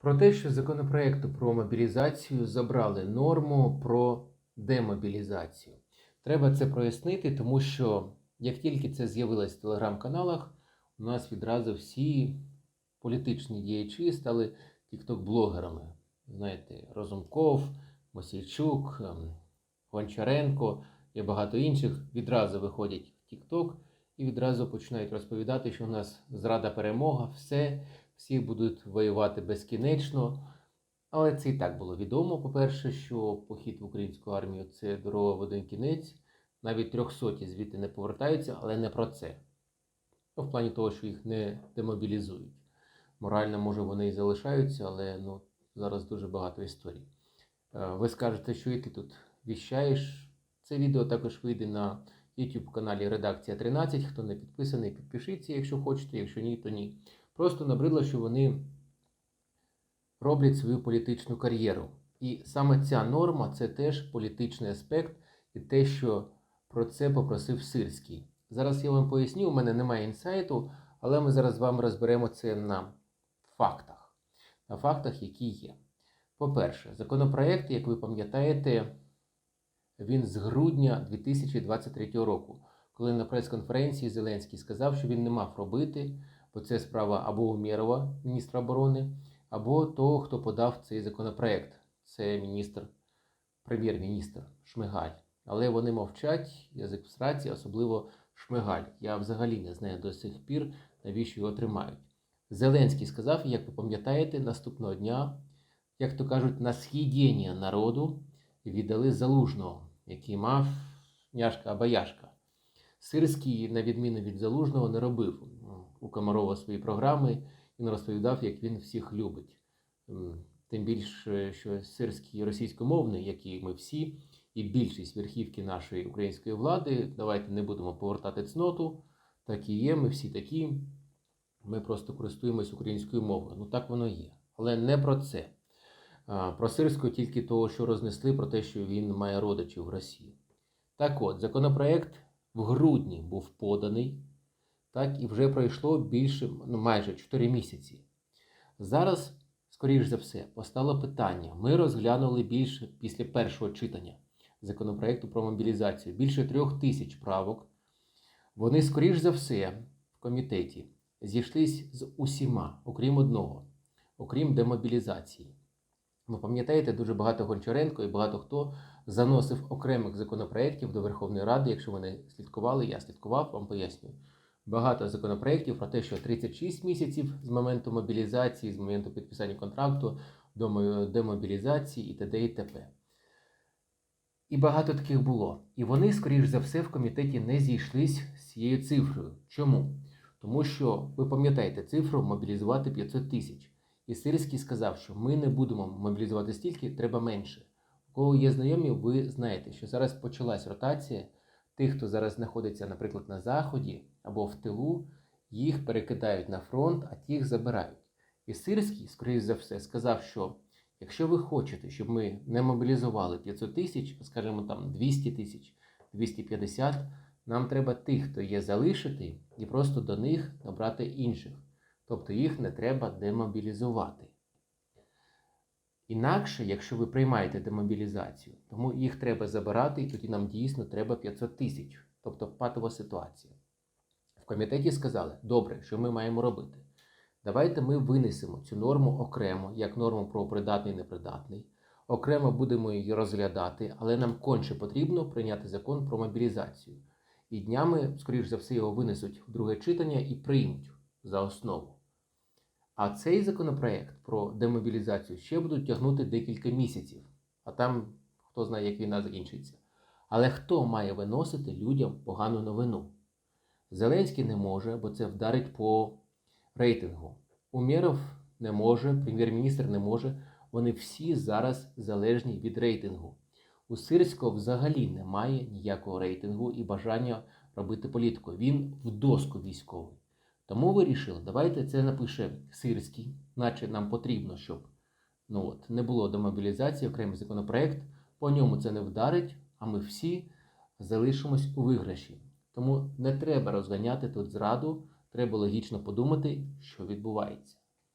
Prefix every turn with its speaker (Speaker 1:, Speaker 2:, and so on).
Speaker 1: Про те, що законопроекту про мобілізацію забрали норму про демобілізацію. Треба це прояснити, тому що як тільки це з'явилось в телеграм-каналах, у нас відразу всі політичні діячі стали тікток-блогерами. Знаєте, Розумков, Мосійчук, ем, Гончаренко і багато інших відразу виходять в Тікток і відразу починають розповідати, що у нас зрада перемога, все, всі будуть воювати безкінечно. Але це і так було відомо. По-перше, що похід в українську армію це дорога в один кінець. Навіть трьохсоті звідти не повертаються, але не про це. Ну, в плані того, що їх не демобілізують. Морально, може, вони і залишаються, але ну, зараз дуже багато історій. Е, Ви скажете, що і ти тут віщаєш. Це відео також вийде на YouTube каналі Редакція 13. Хто не підписаний, підпишіться, якщо хочете, якщо ні, то ні. Просто набридло, що вони роблять свою політичну кар'єру. І саме ця норма це теж політичний аспект і те, що про це попросив Сирський. Зараз я вам поясню, у мене немає інсайту, але ми зараз з вами розберемо це на фактах. На фактах, які є. По-перше, законопроект, як ви пам'ятаєте, він з грудня 2023 року, коли на прес-конференції Зеленський сказав, що він не мав робити, бо це справа або Умєрова, міністра оборони, або того, хто подав цей законопроект. Це міністр, прем'єр-міністр Шмигаль. Але вони мовчать, язик в сраці, особливо Шмигаль. Я взагалі не знаю до сих пір, навіщо його тримають. Зеленський сказав, як ви пам'ятаєте, наступного дня, як то кажуть, на східіння народу віддали залужного, який мав няшка абаяшка. Сирський, на відміну від залужного, не робив у Комарова свої програми і розповідав, як він всіх любить. Тим більше, що сирський російськомовний, як і ми всі, і більшість верхівки нашої української влади, давайте не будемо повертати цноту, так і є, ми всі такі, ми просто користуємось українською мовою. Ну так воно є. Але не про це. Про Сирського тільки того, що рознесли, про те, що він має родичів в Росії. Так от, законопроект в грудні був поданий, так, і вже пройшло більше, ну майже 4 місяці. Зараз, скоріш за все, постало питання. Ми розглянули більше після першого читання законопроекту про мобілізацію, більше трьох тисяч правок. Вони, скоріш за все, в комітеті зійшлись з усіма, окрім одного, окрім демобілізації. Ви пам'ятаєте, дуже багато Гончаренко і багато хто заносив окремих законопроєктів до Верховної Ради. Якщо вони слідкували, я слідкував, вам пояснюю. Багато законопроєктів про те, що 36 місяців з моменту мобілізації, з моменту підписання контракту до демобілізації і т.д. і т.п. І багато таких було. І вони, скоріш за все, в комітеті не зійшлись з цією цифрою. Чому? Тому що ви пам'ятаєте цифру мобілізувати 500 тисяч. І Сирський сказав, що ми не будемо мобілізувати стільки, треба менше. У кого є знайомі, ви знаєте, що зараз почалась ротація тих, хто зараз знаходиться, наприклад, на Заході або в тилу, їх перекидають на фронт, а тих забирають. І Сирський, скоріш за все, сказав, що якщо ви хочете, щоб ми не мобілізували 500 тисяч, скажімо там 200 тисяч, 250, нам треба тих, хто є залишити, і просто до них набрати інших. Тобто їх не треба демобілізувати. Інакше, якщо ви приймаєте демобілізацію, тому їх треба забирати, і тоді нам дійсно треба 500 тисяч, тобто патова ситуація. В комітеті сказали, добре, що ми маємо робити. Давайте ми винесемо цю норму окремо, як норму про придатний і непридатний. Окремо будемо її розглядати, але нам конче потрібно прийняти закон про мобілізацію. І днями, скоріш за все, його винесуть в друге читання і приймуть за основу. А цей законопроект про демобілізацію ще будуть тягнути декілька місяців, а там хто знає, як війна закінчиться. Але хто має виносити людям погану новину? Зеленський не може, бо це вдарить по рейтингу. Умєров не може, прем'єр-міністр не може. Вони всі зараз залежні від рейтингу. У Сирського взагалі немає ніякого рейтингу і бажання робити політику. Він в доску військовий. Тому вирішили, давайте це напише Сирський, наче нам потрібно, щоб ну от, не було демобілізації, окремий законопроект. По ньому це не вдарить, а ми всі залишимось у виграші. Тому не треба розганяти тут зраду, треба логічно подумати, що відбувається.